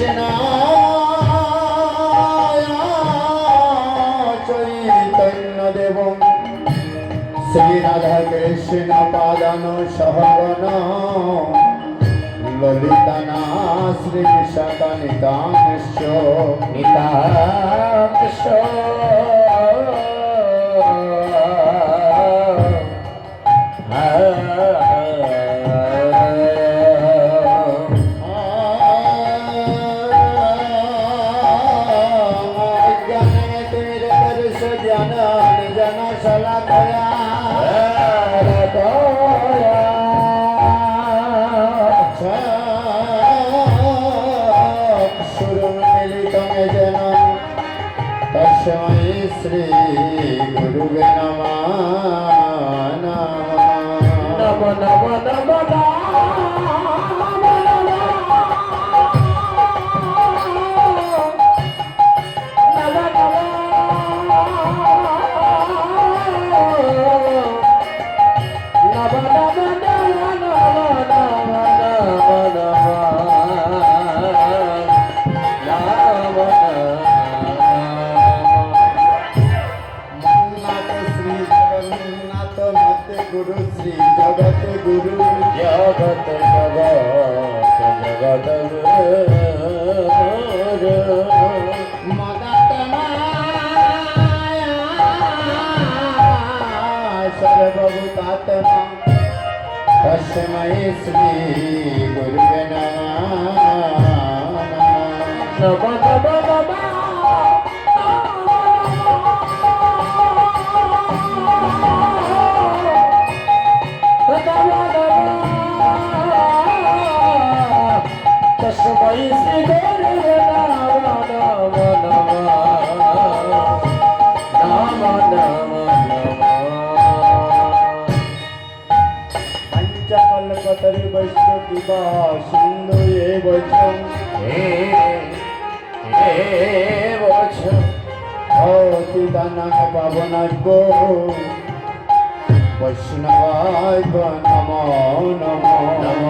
সখিত কৃষ্ণ চৈতন্য দেব শ্রী রাধা কৃষ্ণ পাদান সহগণ ললিতানা শ্রী বিশাখানিতাংশ নিতাংশ তস্मै সর্বভূতাত্মা তস্मै শ্রী গুরুবে নমঃ পঞ্চকল্পতরি বৈষ্ণবিবা সিন্ধু এ বচন হে বছ ভবতি দানং বৈষ্ণবায় নমো নমো নমো নমো।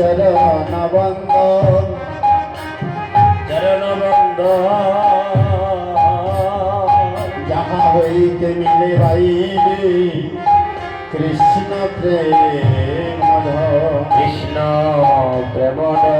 চরণ বন্ধ চরণ বন্ধ যাহা হইতে মিলে বাইরে কৃষ্ণ প্রেম কৃষ্ণ প্রেমন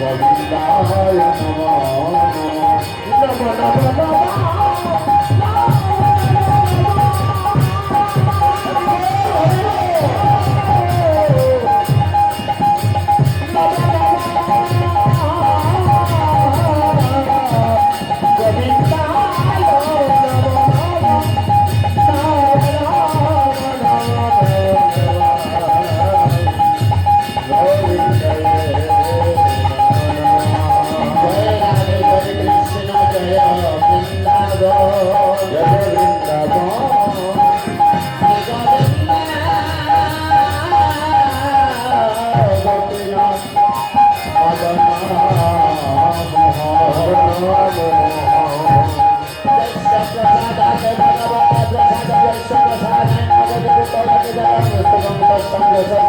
Come on, সঙ্গে সঙ্গে সম্ভব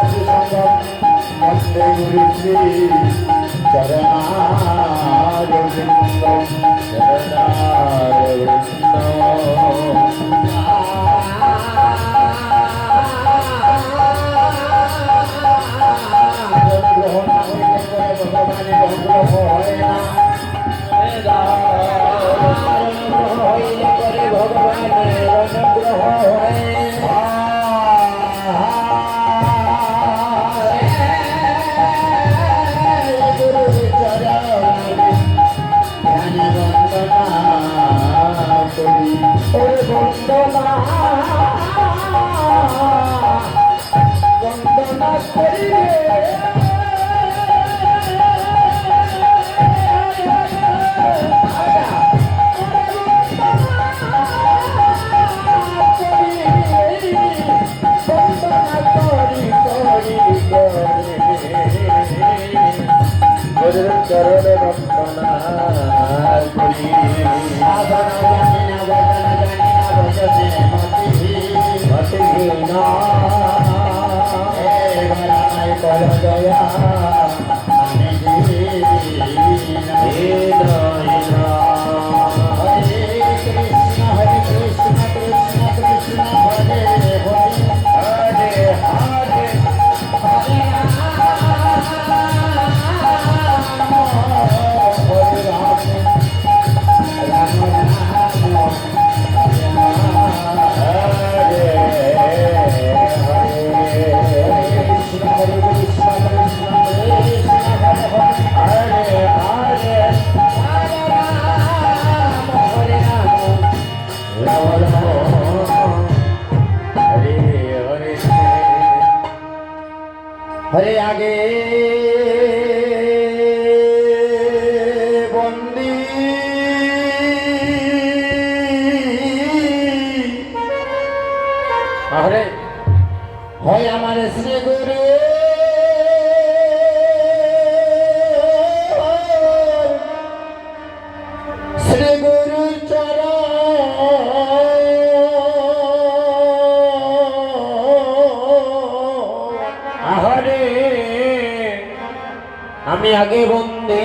লাগে বন্দে।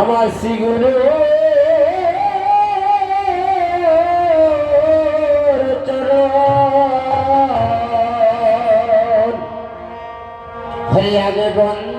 আমার সিগুলো চরণ। লাগে বন্দে।